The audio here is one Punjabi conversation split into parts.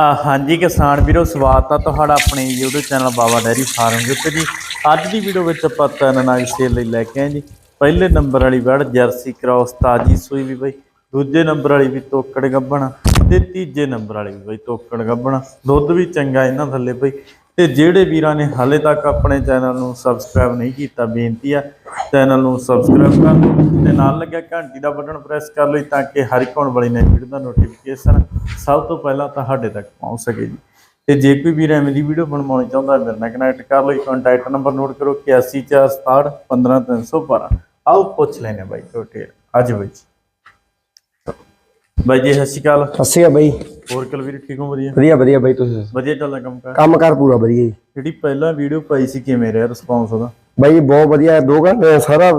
ਹਾਂਜੀ ਕਿਸਾਨ ਵੀਰੋ, ਸਵਾਗਤ ਆ ਤੁਹਾਡਾ ਆਪਣੇ YouTube channel Baba dairy farm ਦੇ ਉੱਤੇ ਜੀ। ਅੱਜ ਦੀ ਵੀਡੀਓ ਵਿੱਚ ਆਪਾਂ ਤਿੰਨ ਨਾਗ ਸੇਲ ਲਈ ਲੈ ਕੇ ਆਏ ਜੀ। ਪਹਿਲੇ ਨੰਬਰ ਵਾਲੀ ਵੜ, ਜਰਸੀ ਕ੍ਰਾਸ ਤਾਜੀ ਸੂਈ ਵੀ ਬਈ। ਦੂਜੇ ਨੰਬਰ ਵਾਲੀ ਵੀ ਤੋਕੜ ਗੱਬਣ ਤੇ ਤੀਜੇ ਨੰਬਰ ਵਾਲੀ ਵੀ ਬਈ ਤੋਕੜ ਗੱਬਣ। ਦੁੱਧ ਵੀ ਚੰਗਾ ਇਹਨਾਂ ਥੱਲੇ ਬਈ। ਤੇ ਜਿਹੜੇ ਵੀਰਾਂ ਨੇ ਹਾਲੇ ਤੱਕ ਆਪਣੇ ਚੈਨਲ ਨੂੰ ਸਬਸਕ੍ਰਾਈਬ ਨਹੀਂ ਕੀਤਾ, ਬੇਨਤੀ ਆ ਚੈਨਲ ਨੂੰ ਸਬਸਕ੍ਰਾਈਬ ਕਰ ਲਓ ਤੇ ਨਾਲ ਲੱਗਿਆ ਘੰਟੀ ਦਾ ਬਟਨ ਪ੍ਰੈਸ ਕਰ ਲਓ ਤਾਂ ਕਿ ਹਰ ਇੱਕ ਆਉਣ ਵਾਲੀ ਨਵੀਂ ਵੀਡੀਓ ਦਾ ਨੋਟੀਫਿਕੇਸ਼ਨ ਸਭ ਤੋਂ ਪਹਿਲਾਂ ਤੁਹਾਡੇ ਤੱਕ ਪਹੁੰਚ ਸਕੇ ਜੀ। ਤੇ ਜੇ ਕੋਈ ਵੀਰ ਐਵੇਂ ਦੀ ਵੀਡੀਓ ਬਣਵਾਉਣੀ ਚਾਹੁੰਦਾ, ਮੇਰੇ ਨਾਲ ਕਨੈਕਟ ਕਰ ਲਓ ਕੰਟੈਕਟ ਨੰਬਰ ਨੋਟ ਕਰੋ 8146 15312 ਆਓ ਪੁੱਛ ਲੈਣੇ ਬਾਈ ਟੋਟੇ ਅੱਜ ਬਾਈ ਜੀ। ਬਾਈ ਜੀ, ਸਤਿ ਸ਼੍ਰੀ ਅਕਾਲ। ਸਤਿ ਸ਼੍ਰੀ ਅਕਾਲ ਬਾਈ। ਹੋਰ ਕਲ ਵੀਰ ਠੀਕ ਹੋ? ਵਧੀਆ? ਵਧੀਆ ਵਧੀਆ ਬਾਈ ਤੁਸੀਂ ਦੱਸੋ? ਵਧੀਆ ਚੱਲਦਾ ਕੰਮ ਕਰ? ਕੰਮ ਕਾਰ ਪੂਰਾ ਵਧੀਆ ਜੀ। ਜਿਹੜੀ ਪਹਿਲਾਂ ਵੀਡੀਓ ਪਾਈ ਸੀ ਕਿਵੇਂ ਰਿਹਾ ਰਿਸਪੌਂਸ ਉਹਦਾ? ਬਾਈ ਬਹੁਤ ਵਧੀਆ। ਦੋ ਘੰਟੇ ਸਾਰਾ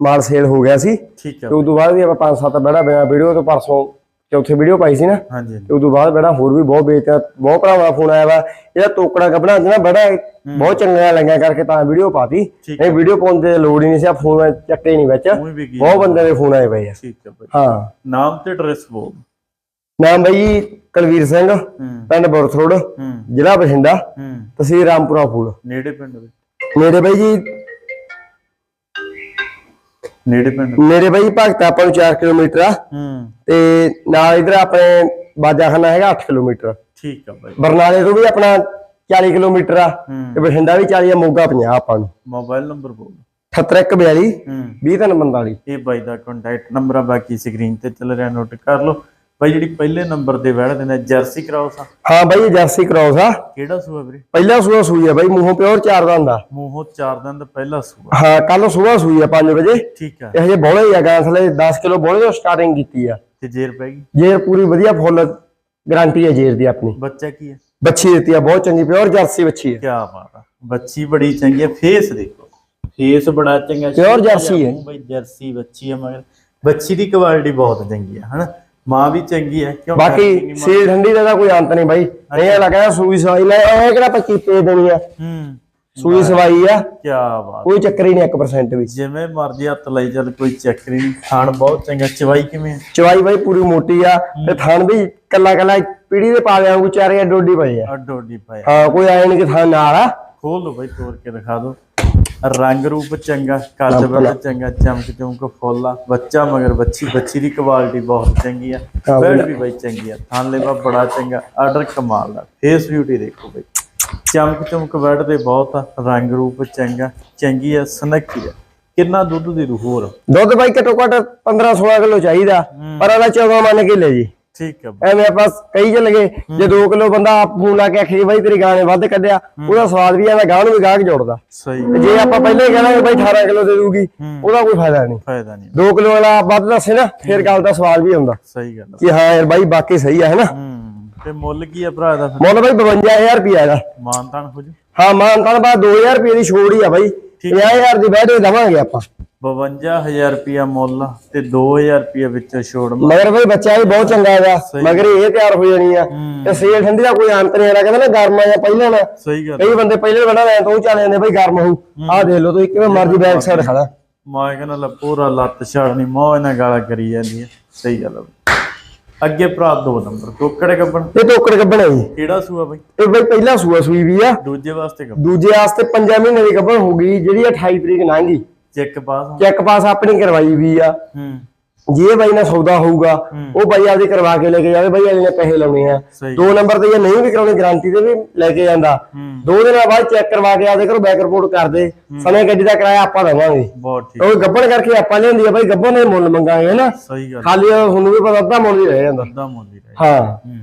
ਮਾਲ ਸੇਲ ਹੋ ਗਿਆ ਸੀ। ਠੀਕ ਉਸ ਤੋਂ ਬਾਅਦ ਵੀ ਆਪਾਂ ਪੰਜ ਸੱਤ ਬੜਾ ਵੀਡੀਓ ਤੋਂ ਪਰਸੋਂ ਚੌਥੀ ਵੀਡੀਓ ਪਾਈ ਸੀ ਨਾ। ਹਾਂਜੀ ਤੇ ਤੋਂ ਬਾਅਦ ਬੜਾ ਹੋਰ ਵੀ ਬਹੁਤ ਵੇਚਿਆ। ਬਹੁਤ ਭਰਾਵਾਂ ਦਾ ਫੋਨ ਆਇਆ ਵਾ। ਇਹਦਾ ਟੋਕੜਾ ਕੱਪੜਾ ਜਿਹੜਾ ਬੜਾ। ਬਹੁਤ ਚੰਗਾ ਲੱਗਿਆ ਕਰਕੇ ਤਾਂ ਵੀਡੀਓ ਪਾਤੀ। ਨਹੀਂ ਵੀਡੀਓ ਪਾਉਣ ਦੀ ਲੋੜ ਹੀ ਨਹੀਂ ਸੀ। ਆ ਫੋਨ ਚੱਕੇ ਨਹੀਂ ਵਿੱਚ। ਬਹੁਤ ਬੰਦੇ ਦੇ ਫੋਨ ਆਏ ਪਏ ਆ। ਠੀਕ ਹਾਂ। ਨਾਮ ਤੇ ਐਡਰੈਸ ਬੋਲ। ਨਾਮ ਬਾਈ ਕੁਲਵੀਰ ਸਿੰਘ ਪਿੰਡ ਬੁਰਥਰੋਡ ਹੂੰ। ਜ਼ਿਲ੍ਹਾ ਬਠਿੰਡਾ ਤਹਿਸੀਲ ਰਾਮਪੁਰਾ ਫੂਲ। ਨੇੜੇ ਪਿੰਡ ਦੇ। ਮੇਰੇ ਬਾਈ ਜੀ ਨੇੜੇ ਪਿੰਡ ਮੇਰੇ ਬਾਈ ਭਗਤ ਆਪਾਂ ਨੂੰ 4 ਕਿਲੋਮੀਟਰ ਆ। ਤੇ ਨਾਲ ਇਧਰ ਆਪਣੇ ਬਾਜਾਖਾਨਾ ਹੈਗਾ 8 ਕਿਲੋਮੀਟਰ। ਠੀਕ ਆ ਬਾਈ। ਬਰਨਾਲੇ ਤੋਂ ਵੀ ਆਪਣਾ 40 ਕਿਲੋਮੀਟਰ ਆ ਤੇ ਬਠਿੰਡਾ ਵੀ 40 ਆ ਮੋਗਾ 50 ਆਪਾਂ ਨੂੰ। ਮੋਬਾਈਲ ਨੰਬਰ ਬੋਲ। 7142 ਹੂੰ। 2345 ਇਹ ਬਾਈ ਦਾ ਕੰਟੈਕਟ ਨੰਬਰ ਆ ਬਾਕੀ ਸਕਰੀਨ ਤੇ ਚੱਲ ਰਿਹਾ ਨੋਟ ਕਰ ਲਓ। ਬਾਈ ਜਿਹੜੀ ਪਹਿਲੇ ਨੰਬਰ ਤੇ ਵੜ ਦਿੰਦਾ ਜਰਸੀ ਕਰਾਉਸ ਆ ਹਾਂ ਬਾਈ ਇਹ ਜਰਸੀ ਕ੍ਰੋਸ ਆ ਕਿਹੜਾ ਸੂਆ ਵੀਰੇ? ਪਹਿਲਾ ਸੂਆ ਸੂਈ ਆ ਬਾਈ ਮੂੰਹੋਂ ਪਿਓਰ ਚਾਰ ਦਾ ਹੁੰਦਾ ਮੂੰਹੋਂ ਚਾਰ ਦਿਨ ਦਾ ਪਹਿਲਾ ਸੂਆ। ਹਾਂ ਕੱਲ ਸਵੇਰ ਸੂਈ ਆ 5 ਵਜੇ। ਠੀਕ ਆ। ਤੇ ਹਜੇ ਬੋਲੇ ਹੀ ਆ ਗਾਂ ਥਲੇ 10 ਕਿਲੋ ਬੋਲੇ ਤੋਂ ਸਟਾਰਟਿੰਗ ਕੀਤੀ ਆ। ਤੇ ਜੇਰ ਪੈ ਗਈ? ਜੇਰ ਪੂਰੀ ਵਧੀਆ ਫੁੱਲ ਗਾਰੰਟੀ ਹੈ ਜੇਰ ਦੀ ਆਪਣੀ। ਬੱਚਾ ਕੀ ਹੈ ਬੱਚੀ ਦਿੱਤੀ ਆ ਬਹੁਤ ਚੰਗੀ ਪਿਓਰ ਜਰਸੀ ਬੱਚੀ ਹੈ ਕੀ ਬਾਤ ਆ। ਬੱਚੀ ਬੜੀ ਚੰਗੀ ਹੈ ਫੇਸ ਦੇਖੋ। ਫੇਸ ਬੜਾ ਚੰਗਾ Pure ਜਰਸੀ ਹੈ। ਬਈ ਜਰਸੀ ਬੱਚੀ ਹੈ ਮਗਰ ਬੱਚੀ ਦੀ ਕੁਆਲਿਟੀ ਬਹੁਤ ਚੰਗੀ ਹੈ ਹਨਾ? ਮਾਂ ਵੀ ਚੰਗੀ ਹੈ ਕਿਉਂ ਬਾਕੀ ਸੀਲ ਠੰਡੀ ਦਾ ਤਾਂ ਕੋਈ ਅੰਤ ਨਹੀਂ ਬਾਈ। ਇਹ ਲੱਗਾ ਸੂਈ ਸਵਾਈ ਲੈ ਇਹ ਕਿਹੜਾ 25 ਪੇ ਦੇਣੀ ਆ। ਹੂੰ। ਸੂਈ ਸਵਾਈ ਆ। ਕੀ ਬਾਤ। ਕੋਈ ਚੱਕਰ ਹੀ ਨਹੀਂ 1% ਵੀ। ਜਿਵੇਂ ਮਰਜ਼ੀ ਹੱਥ ਲਈ ਚੱਲ ਕੋਈ ਚੱਕਰ ਨਹੀਂ। ਖਾਣ ਬਹੁਤ ਚੰਗਾ ਚਵਾਈ ਕਿਵੇਂ ਚਵਾਈ ਬਾਈ ਪੂਰੀ ਮੋਟੀ ਆ। ਤੇ ਥਣ ਵੀ ਕੱਲਾ ਕੱਲਾ ਪੀੜੀ ਦੇ ਪਾ ਲਿਆ ਉਹ ਚਾਰੇ ਡੋਡੀ ਪਏ ਆ। ਅੱਡੀ ਪਾਇਆ ਹਾਂ ਕੋਈ ਆਏ ਨਹੀਂ ਕਿ ਥਣ ਨਾਲ ਆ। ਖੋਲ ਲਓ ਬਾਈ ਤੋੜ ਕੇ ਦਿਖਾ ਦਿਓ ਰੰਗ ਰੂਪ ਚੰਗਾ ਕੱਦ ਬੜਾ ਚੰਗਾ ਚਮਕ ਚਮਕ ਫੁੱਲ ਆ। ਬੱਚਾ ਮਗਰ ਬੱਚੀ ਬੱਚੀ ਦੀ ਕੁਆਲਿਟੀ ਬਹੁਤ ਚੰਗੀ ਆ। ਬੈਡ ਵੀ ਬਾਈ ਚੰਗੀ ਆ। ਥਾਂ ਲੈਵਾ ਬੜਾ ਚੰਗਾ ਆਰਡਰ ਕਮਾਲ ਦਾ ਫੇਸ ਬਿਊਟੀ ਦੇਖੋ ਬਾਈ। ਚਮਕ ਚਮਕ ਬੈਡ ਤੇ ਬਹੁਤ ਆ ਰੰਗ ਰੂਪ ਚੰਗਾ ਚੰਗੀ ਆ ਸੁਨੱਖੀ ਆ। ਕਿੰਨਾ ਦੁੱਧ ਦੇ ਦੂ ਹੋਰ। ਦੁੱਧ ਬਾਈ ਘੱਟੋ ਘੱਟ 15 16 ਕਿਲੋ ਚਾਹੀਦਾ ਪਰ ਇਹਦਾ 14 ਮੰਨ ਕੇ ਲੈ ਜੀ। ਠੀਕ ਬਾਈ, ਐਵੇਂ ਆਪਾਂ ਕਹੀ ਚੱਲ ਗਏ ਜੇ 2 ਕਿਲੋ ਬੰਦਾ ਆਪ ਫੋਨ ਲਾ ਕੇ ਆਖੀ ਬਾਈ ਤੇਰੀ ਗਾਂ ਨੇ ਵੱਧ ਕੱਢਿਆ ਉਹਦਾ ਸਵਾਦ ਵੀ ਐਵੇਂ ਗਾਂ ਨੂੰ ਵੀ ਗਾਹਕ ਜੋੜਦਾ। ਸਹੀ। ਜੇ ਆਪਾਂ ਪਹਿਲੇ ਹੀ ਕਹਾਂਗੇ ਬਾਈ 18 ਕਿਲੋ ਦੇ ਦੂਗੀ ਉਹਦਾ ਕੋਈ ਫਾਇਦਾ ਨਹੀਂ। ਫਾਇਦਾ ਨਹੀਂ। 2 ਕਿਲੋ ਵਾਲਾ ਵੱਧ ਦੱਸੇ ਨਾ ਫਿਰ ਗੱਲ ਦਾ ਸਵਾਦ ਵੀ ਆਉਂਦਾ ਸਹੀ ਗੱਲ। ਕਿ ਹਾਂ ਯਾਰ ਬਾਈ ਬਾਕੀ ਸਹੀ ਆ ਹੈਨਾ ਹੂੰ। ਤੇ ਮੁੱਲ ਕੀ ਆ ਭਰਾ ਦਾ ਮੁੱਲ ਬਾਈ 52000 ਰੁਪਿਆ ਦਾ ਮਾਨਤਾਨ ਹੋ ਜੂ। ਹਾਂ ਮਾਨ ਤਾਂ ਬਾਅਦ 2000 ਰੁਪਏ ਦੀ ਛੋੜ ਹੀ ਆ ਬਾਈ। 50000 ਦੀ ਬੈਠੇ ਦਵਾਂਗੇ ਆਪਾਂ। 52000 ਰੁਪਿਆ ਮੁੱਲ ਤੇ 2000 ਰੁਪਿਆ ਵਿੱਚ ਛੋੜ ਮ- ਮਗਰ ਬਾਈ ਬੱਚਾ ਵੀ ਬਹੁਤ ਚੰਗਾ ਹੈਗਾ। ਮਗਰ ਇਹ ਤਿਆਰ ਹੋ ਜਾਣੀ ਆ। ਤੇ ਸੇਲ ਠੰਡੀ ਦਾ ਕੋਈ ਅੰਤ ਨਹੀਂ ਹੈਗਾ। ਕਹਿੰਦਾ ਨਾ ਗਰਮ ਆ ਜਾਂ ਪਹਿਲਾਂ ਨਾ। ਸਹੀ ਗੱਲ ਕਈ ਬੰਦੇ ਪਹਿਲੇ ਬੜਾ ਲੈਣ ਤੋਂ ਉਹ ਚੱਲ ਜਾਂਦੇ ਬਾਈ ਗਰਮ ਹੋਊ। ਆਹ ਦੇਖ ਲਓ ਤੁਸੀਂ ਕਿਵੇਂ ਮਰਜ਼ੀ ਬੈਕ ਸਾਈਡ ਖੜਾ। ਮੈਂ ਕਹਿੰਦਾ ਲੈ ਪੂਰਾ ਲੱਤ ਛਾੜਨੀ ਮੋਹ ਇਹਨਾਂ ਗਾਲਾਂ ਕਰੀ ਜਾਂਦੀ ਸਹੀ ਗੱਲ ਆ ਬਈ। ਅੱਗੇ ਭਰਾ ਦੋ ਨੰਬਰ ਟੋਕੜੇ ਕੱਪਣ ਇਹ ਟੋਕਰ ਕੱਢਣਾ ਜੀ। ਕਿਹੜਾ ਸੂਆ ਬਈ? ਇਹ ਬਾਈ ਪਹਿਲਾ ਸੂਆ ਸੂਈ ਵੀ ਆ। ਦੂਜੇ ਵਾਸਤੇ ਕੱਪਣ ਦੂਜੇ ਵਾਸਤੇ 5 ਮਹੀਨੇ ਦੀ ਕੱਢਣ ਹੋ ਗਈ ਜਿਹੜੀ 28 ਤਰੀਕ ਲੰਘੀ ਚੈੱਕ ਪਾਸ ਚੈੱਕ ਪਾਸ ਆਪਣੀ ਕਰਵਾਈ ਵੀ ਆ। ਹੂੰ। ਜੇ ਬਾਈ ਨਾਲ ਸੌਦਾ ਹੋਊਗਾ ਉਹ ਬਾਈ ਆਪਦੀ ਕਰਵਾ ਕੇ ਲੈ ਕੇ ਜਾਵੇ ਬਾਈ ਅਗਲੇ ਨੇ ਪੈਸੇ ਲਾਉਣੇ ਆ। ਦੋ ਨੰਬਰ ਤੇ ਜੇ ਨਹੀਂ ਵੀ ਕਰਾਉਣੀ ਗਾਰੰਟੀ ਤੇ ਵੀ ਲੈ ਕੇ ਜਾਂਦਾ। ਹੂੰ। ਦੋ ਦਿਨਾਂ ਬਾਅਦ ਚੈੱਕ ਕਰਵਾ ਕੇ ਆਪਦੇ ਘਰੋਂ ਬੈਕ ਰਿਪੋਰਟ ਕਰ ਦੇ। ਸਣੇ ਗੱਡੀ ਦਾ ਕਿਰਾਇਆ ਆਪਾਂ ਦੇਵਾਂਗੇ। ਬਹੁਤ ਠੀਕ। ਉਹ ਗੱਬਣ ਕਰਕੇ ਆਪਾਂ ਲਿਆਂਦੀ ਆ ਬਾਈ ਗੱਬਣ ਦੇ ਮੁੱਲ ਮੰਗਾਂਗੇ ਹਨਾ ਸਹੀ ਗੱਲ। ਖਾਲੀ ਤੁਹਾਨੂੰ ਵੀ ਪਤਾ ਅੱਧਾ ਮੁੱਲ ਹੀ ਰਹਿ ਜਾਂਦਾ। ਅੱਧਾ ਮੁੱਲ ਹੀ ਰਹੇ ਹਾਂ। ਹੂੰ।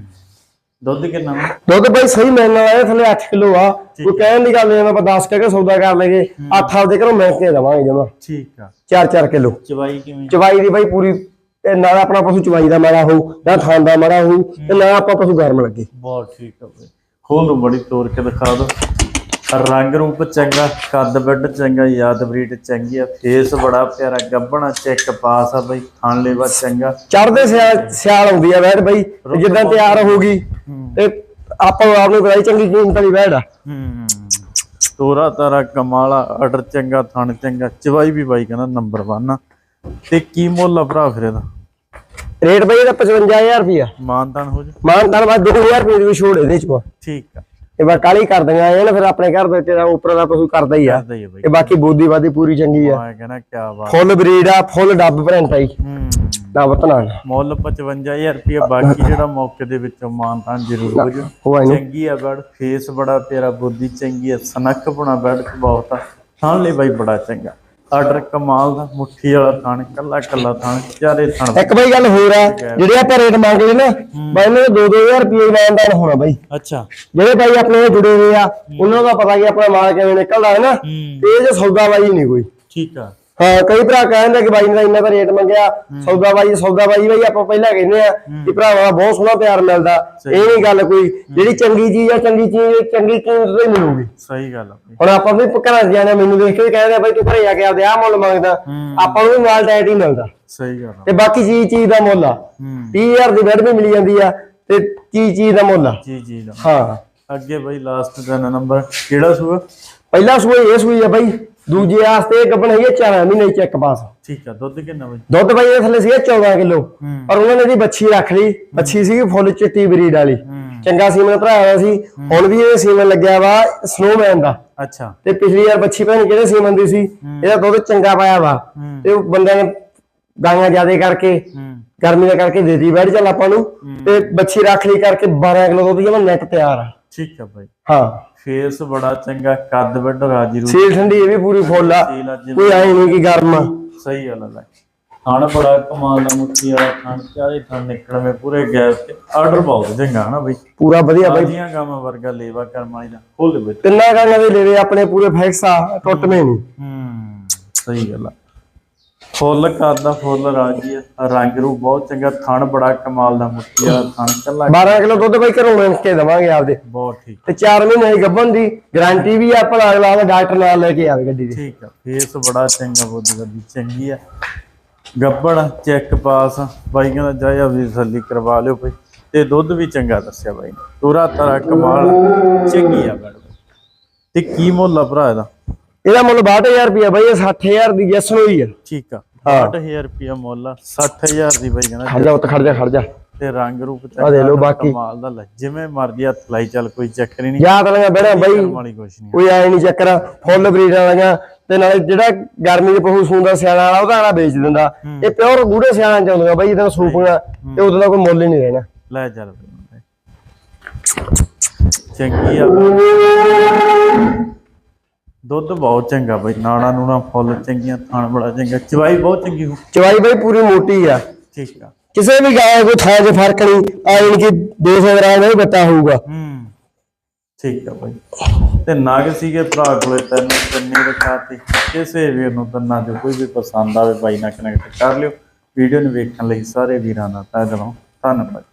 ਦੁੱਧ ਕਿੰਨਾ ਵਾ? ਦੁੱਧ ਬਾਈ ਸਹੀ ਮਿਲਣ ਆਇਆ ਥੱਲੇ 8 ਕਿਲੋ ਆ। ਕੋਈ ਕਹਿਣ ਦੀ ਗੱਲ ਨਹੀਂ ਆਪਾਂ 10 ਕਹਿ ਕੇ ਸੌਦਾ ਕਰ ਲੇਗੇ 8 ਆਪਦੇ ਘਰੋਂ ਮਿਲ ਕੇ ਦੇਵਾਂਗੇ ਜਮਾ। ਠੀਕ ਆ। 4-4 ਕਿਲੋ। ਚਵਾਈ ਕਿਵੇਂ? ਚਵਾਈ ਦੀ ਬਾਈ ਪੂਰੀ ਤੇ ਨਾ ਆਪਣਾ ਪਸ਼ੂ ਚਵਾਈ ਦਾ ਮਾੜਾ ਹੋਊ ਨਾ ਥਾਂ ਦਾ ਮਾੜਾ ਹੋਊ ਤੇ ਨਾ ਆਪਾਂ ਪਸ਼ੂ ਗਰਮ ਲੱਗੇ। ਬਹੁਤ ਠੀਕ ਆ ਬਈ। ਖੋਲ ਨੂੰ ਬੜੀ ਤੋੜ ਕੇ ਦਿਖਾ ਦੋ ਰੰਗ ਰੂਪ ਚੰਗਾ ਕੱਦ ਵੱਡ ਚੰਗਾ ਯਾਦ ਬਰੀਡ ਚੰਗੀ ਆ। ਫੇਸ ਬੜਾ ਪਿਆਰਾ ਗੱਬਣਾ ਚੈੱਕ ਪਾਸ ਆ ਬਈ। ਥਣ ਲੇਵਾ ਚੰਗਾ। ਚੜਦੇ ਸਿਆਲ ਆਉਂਦੀ ਆ ਵੈੜ ਬਾਈ ਜਿੱਦਾਂ ਤਿਆਰ ਹੋਊਗੀ। ਤੇ ਆਪਾਂ ਨੂੰ ਆਪ ਨੂੰ ਪਤਾ ਹੀ ਚੰਗੀ ਕੀਮਤ ਵਾਲੀ ਵੈੜ ਆ ਹੂੰ ਤੋਰਾ ਤਾਰਾ ਕਮਾਲਾ ਆਰਡਰ ਚੰਗਾ ਥਣ ਚੰਗਾ ਚਵਾਈ ਵੀ ਬਾਈ ਕਹਿੰਦਾ ਨੰਬਰ 1 ਆ। ਤੇ ਕੀ ਮੁੱਲ ਆ ਭਰਾ ਫਿਰ ਇਹਦਾ? ਰੇਟ ਬਈ ਇਹਦਾ 55000 ਰੁਪਿਆ ਮਾਨਤਾਨ ਹੋ ਜਾ। ਮਾਨਦਾਨ ਬਾਅਦ 2000 ਰੁਪਏ ਦੀ ਛੋੜ ਇਹਦੇ ਚ ਠੀਕ ਆ। ਇਹ ਬਾ ਕਾਲੀ ਕਰ ਦਿੰਗਾ ਇਹ ਨਾ ਫਿਰ ਆਪਣੇ ਘਰ ਦੇ ਤੇਰਾ ਉੱਪਰ ਦਾ ਪਸ਼ੂ ਕਰਦਾ ਹੀ ਆ। ਇਹ ਬਾਕੀ ਬੋਦੀ ਬਾਦੀ ਪੂਰੀ ਚੰਗੀ ਆ। ਮੈਂ ਕਹਿੰਦਾ ਕੀ ਬਾਤ। ਫੁੱਲ ਬਰੀਡ ਆ ਫੁੱਲ ਡੱਬ ਹੂੰ। ਨਾ ਬਤਨਾ ਮੁੱਲ 55000 ਰੁਪਏ ਬਾਕੀ ਜਿਹੜਾ ਮੌਕੇ ਦੇ ਵਿੱਚੋਂ ਮਾਨਤਾਨ ਜ਼ਰੂਰ ਹੋ ਜਾ ਨੂੰ। ਚੰਗੀ ਆ ਬੜ ਫੇਸ ਬੜਾ ਪਿਆਰਾ ਬੁੱਧੀ ਚੰਗੀ ਆ ਸਨੱਖ ਬਣਾ ਬੜ ਬਹੁਤ ਆ। ਥਾਣ ਲਈ ਬਾਈ ਬੜਾ ਚੰਗਾ। ਆਰਡਰ ਕਮਾਲ ਦਾ ਮੁੱਠੀ ਵਾਲਾ ਥਾਣ ਕੱਲਾ ਕੱਲਾ ਥਾਣ ਚਾਰੇ ਥਾਣ। ਇੱਕ ਬਈ ਗੱਲ ਹੋਰ ਆ ਜਿਹੜੇ ਆਪਾਂ ਰੇਟ ਮੰਗ ਲਏ ਨਾ ਬਾਈ ਦੇ 2-2000 ਰੁਪਏ ਲੈਣਦਾਰ ਹੋਣਾ ਬਾਈ। ਅੱਛਾ। ਜਿਹੜੇ ਬਾਈ ਆਪਣੇ ਨਾਲ ਜੁੜੇ ਹੋਏ ਆ ਉਹਨਾਂ ਦਾ ਪਤਾ ਕਿ ਆਪਣਾ ਮਾਲ ਕਿਵੇਂ ਨਿਕਲਦਾ ਹੈ ਨਾ। ਤੇ ਇਹ ਜੇ ਸੌਦਾ ਬਾਈ ਨਹੀਂ ਕੋਈ। ਠੀਕ ਆ। ਹਾਂ ਕਈ ਭਰਾ ਕਹਿੰਦੇ ਕਿ ਬਾਈ ਨੇ ਤਾਂ ਇੰਨਾ ਤਾਂ ਰੇਟ ਮੰਗਿਆ। ਸੌਦਾ ਬਾਈ ਸੌਦਾ ਬਾਈ ਬਾਈ ਆਪਾਂ ਪਹਿਲਾਂ ਕਹਿੰਦੇ ਆ ਕਿ ਭਰਾਵਾ ਬਹੁਤ ਸੋਹਣਾ ਪਿਆਰ ਮਿਲਦਾ। ਇਹ ਨਹੀਂ ਗੱਲ ਕੋਈ ਜਿਹੜੀ ਚੰਗੀ ਚੀਜ਼ ਆ ਚੰਗੀ ਚੀਜ਼ ਚੰਗੀ ਕੀਮਤ ਤੇ ਮਿਲੂਗੀ। ਸਹੀ ਗੱਲ ਆ ਹੁਣ ਆਪਾਂ ਵੀ ਘਰਾਂ ਜਾਣੇ ਮੈਨੂੰ ਦੇਖ ਕੇ ਕਹਿੰਦੇ ਆ ਬਾਈ ਤੂੰ ਘਰੇ ਜਾ ਕੇ ਆਪਦੇ ਆਹ ਮੁੱਲ ਮੰਗਦਾ। ਆਪਾਂ ਨੂੰ ਵੀ ਨਾਲ ਡਾਇਟ ਹੀ ਮਿਲਦਾ। ਸਹੀ ਗੱਲ ਆ। ਤੇ ਬਾਕੀ ਚੀਜ਼ ਚੀਜ਼ ਦਾ ਮੁੱਲ ਆ। ਹੂੰ। 30000 ਦੀ ਬੈਡ ਵੀ ਮਿਲ ਜਾਂਦੀ ਆ ਤੇ ਚੀਜ਼ ਚੀਜ਼ ਦਾ ਮੁੱਲ ਆ। ਜੀ ਜੀ ਦਾ। ਹਾਂ। ਅੱਗੇ ਬਾਈ ਲਾਸਟ ਦਾ ਨੰਬਰ ਕਿਹੜਾ ਸੂਆ? ਪਹਿਲਾ ਸੂਈ ਇਹ ਸੂਈ ਆ ਬਾਈ। ਦੂਜੇ ਵਾਸਤੇ ਗੱਬਣ ਹੈਗੀ ਆ ਚਾਰ ਮਹੀਨੇ ਚੈੱਕ ਪਾਸ ਠੀਕ ਆ ਦੁੱਧ ਕਿੰਨਾ ਬਾਈ? ਦੁੱਧ ਬਾਈ ਇਹ ਥੱਲੇ ਸੀਗਾ 14 ਕਿਲੋ। ਪਰ ਉਹਨਾਂ ਨੇ ਇਹਦੀ ਬੱਚੀ ਰੱਖ ਲਈ ਬੱਚੀ ਸੀਗੀ ਫੁੱਲ ਚਿੱਟੀ ਬਰੀਡ ਵਾਲੀ। ਹੂੰ। ਚੰਗਾ ਸੀਮਨ ਭਰਾਇਆ ਸੀ। ਹੁਣ ਵੀ ਇਹ ਸੀਮਨ ਲੱਗਿਆ ਵਾ ਸਨੋਮੈਨ ਦਾ। ਅੱਛਾ। ਤੇ ਪਿਛਲੀ ਵਾਰ ਬੱਚੀ ਭੈਣ ਕਿਹੜੇ ਸੀਮਨ ਦੀ ਸੀ। ਇਹਦਾ ਦੁੱਧ ਚੰਗਾ ਪਾਇਆ ਵਾ। ਤੇ ਉਹ ਬੰਦਿਆਂ ਨੇ ਗਾਂਆਂ ਜ਼ਿਆਦੇ ਕਰਕੇ ਗਰਮੀ ਦਾ ਕਰਕੇ ਦੇਤੀ। ਬੈਠ ਚੱਲ ਆਪਾਂ ਨੂੰ। ਤੇ ਬੱਚੀ ਰੱਖ ਲਈ ਕਰਕੇ 12 ਕਿਲੋ ਦੁੱਧ ਜਮਾ ਨੈਟ ਤਿਆਰ ਆ। ਠੀਕ ਆ ਬਾਈ। ਹਾਂ। ਫੇਸ ਬੜਾ ਚੰਗਾ ਕੱਦ ਵੱਡ ਰਾਜੀ ਰੂ ਸੀਲ ਠੰਡੀ ਇਹ ਵੀ ਪੂਰੀ ਫੁੱਲ ਆ। ਸੀਲ ਅੱਜ ਕੋਈ ਆਈ ਨਹੀਂ ਕਿ ਗਰਮ ਆ। ਸਹੀ ਗੱਲ ਹੈ ਖਾਣ ਬੜਾ ਕਮਾਲ ਦਾ ਮੁੱਠੀ ਵਾਲਾ ਖਾਣ ਚਾਰੇ ਥਾਂ ਨਿਕਲਵੇਂ ਪੂਰੇ ਗੈਸ ਤੇ। ਆਰਡਰ ਬਹੁਤ ਚੰਗਾ ਨਾ ਬਈ? ਪੂਰਾ ਵਧੀਆ ਬਾਈ। ਬਾਜੀਆਂ ਗਾਵਾਂ ਵਰਗਾ ਲੇਵਾ ਕਰਮਾਈ ਦਾ। ਫੁੱਲ ਵਿੱਚ ਤਿੰਨਾਂ ਗਾਂਆਂ ਦੇ ਲੈਵੇ ਆਪਣੇ ਪੂਰੇ ਫੈਕਸ ਆ ਟੁੱਟਵੇਂ ਨਹੀਂ। ਹੂੰ ਸਹੀ ਗੱਲ ਆ। ਫੁੱਲ ਕਰਦਾ ਫੁੱਲ ਰਾਜੀ ਆ। ਰੰਗ ਰੂ ਬਹੁਤ ਚੰਗਾ ਥਣ ਬੜਾ ਕਮਾਲ ਦਾ ਮੁੱਠੀ ਵਾਲਾ ਥਣ ਕੱਲਾ 12 ਕਿਲੋ ਦੁੱਧ ਬਾਈ ਘਰੋਂ ਮਿਲ ਕੇ ਦਵਾਂਗੇ ਆਪਦੇ। ਬਹੁਤ ਠੀਕ। ਤੇ 4 ਮਹੀਨੇ ਦੀ ਗੱਭਣ ਦੀ ਗਾਰੰਟੀ ਵੀ ਆ ਭਲਾ ਅਗਲਾ ਦਾ ਡਾਕਟਰ ਨਾਲ ਲੈ ਕੇ ਆਵੇ ਗੱਡੀ ਦੀ। ਠੀਕ ਆ ਫੇਸ ਬੜਾ ਚੰਗਾ ਬੋਦੀ ਵੱਡੀ ਚੰਗੀ ਆ। ਗੱਬੜ ਚੈੱਕ ਪਾਸ ਬਾਈ ਕਹਿੰਦਾ ਜਾਇ ਆਪਦੀ ਤਸੱਲੀ ਕਰਵਾ ਲਿਓ ਭਾਈ ਤੇ ਦੁੱਧ ਵੀ ਚੰਗਾ ਦੱਸਿਆ ਬਾਈ ਨੇ। ਪੂਰਾ ਤਰਾ ਕਮਾਲ ਚੰਗੀ ਆ ਬੜ ਤੇ ਕੀ ਮੁੱਲ ਆ ਭਰਾ ਇਹਦਾ? ਇਹਦਾ ਮੁੱਲ 62000 ਰੁਪਇਆ ਬਾਈ ਇਹ 60000 ਦੀ ਜੈਸਨ ਹੋਈ ਆ। ਠੀਕ ਆ ਹਾਂ। 60000 ਰੁਪਿਆ ਮੁੱਲ ਆ 60000 ਦੀ ਬਾਈ ਕਹਿੰਦਾ। ਖੜ ਜਾ ਉੱਤ ਖੜ ਜਾ ਖੜ ਜਾ। ਤੇ ਰੰਗ ਰੂਪ ਆ ਦੇ ਚੰਗਾ, ਬਾਕੀ। ਕਮਾਲ ਦਾ ਲੈ ਜਿਵੇਂ ਮਰਜ਼ੀ ਹੱਥ ਲਾਈ ਚੱਲ ਕੋਈ ਚੱਕਰ ਨਹੀਂ। ਯਾਦ ਲਗਾ ਬੜਾ ਬਾਈ ਕੋਈ ਆਏ ਨਹੀਂ ਚੱਕਰ ਫੁੱਲ ਬਰੀਡ ਵਾਲੀਆਂ ਤੇ ਨਾਲੇ ਜਿਹੜਾ ਗਰਮੀ ਦੇ ਪਹੂ ਸੂੰਦਾ ਸਿਆਣਾ ਵਾਲਾ ਉਹਦਾ ਵਾਲਾ ਵੇਚ ਦਿੰਦਾ। ਇਹ ਪਿਓਰ ਗੂੜੇ ਸਿਆਣਾ ਚ ਆਉਂਦੀਆਂ ਬਾਈ ਇਹਦਾ ਸੂਪੀਆਂ ਤੇ ਉਦੋਂ ਦਾ ਕੋਈ ਮੁੱਲ ਹੀ ਨਹੀਂ ਰਹਿਣਾ। ਲੈ ਚੱਲ ਚੰਗੀ ਆ। ਦੁੱਧ ਬਹੁਤ ਚੰਗਾ ਬਈ ਨਾਣਾ ਨੂਣਾ ਫੁੱਲ ਚੰਗੀਆਂ ਥਾਣ ਬੜਾ ਚੰਗਾ ਚਵਾਈ ਬਹੁਤ ਚੰਗੀ ਹੋ ਚਵਾਈ ਬਾਈ ਪੂਰੀ ਮੋਟੀ ਆ। ਠੀਕ ਆ। ਕਿਸੇ ਵੀ ਗਾਂ ਕੋਈ ਥਾਂ 'ਚ ਫ਼ਰਕ ਨਹੀਂ ਆ ਜਾਣੀ ਕਿ 200 ਗ੍ਰਾਮ ਦਾ ਹੀ ਬੱਤਾ ਹੋਊਗਾ। ਹੂੰ ਠੀਕ ਆ ਬਈ। ਤੇ ਨਾਗ ਸੀਗੇ ਭਰਾ ਕੋਲੇ ਤੈਨੂੰ ਕੰਨੀ ਰਖਾਤੀ ਕਿਸੇ ਵੀਰ ਨੂੰ ਤੰਨਾ ਜੋ ਕੋਈ ਵੀ ਪਸੰਦ ਆਵੇ ਬਾਈ ਨਾਲ ਕਨੈਕਟ ਕਰ ਲਿਓ। ਵੀਡੀਓ ਨੂੰ ਵੇਖਣ ਲਈ ਸਾਰੇ ਵੀਰਾਂ ਦਾ ਤਹਿ ਦਿਲੋਂ ਧੰਨਵਾਦ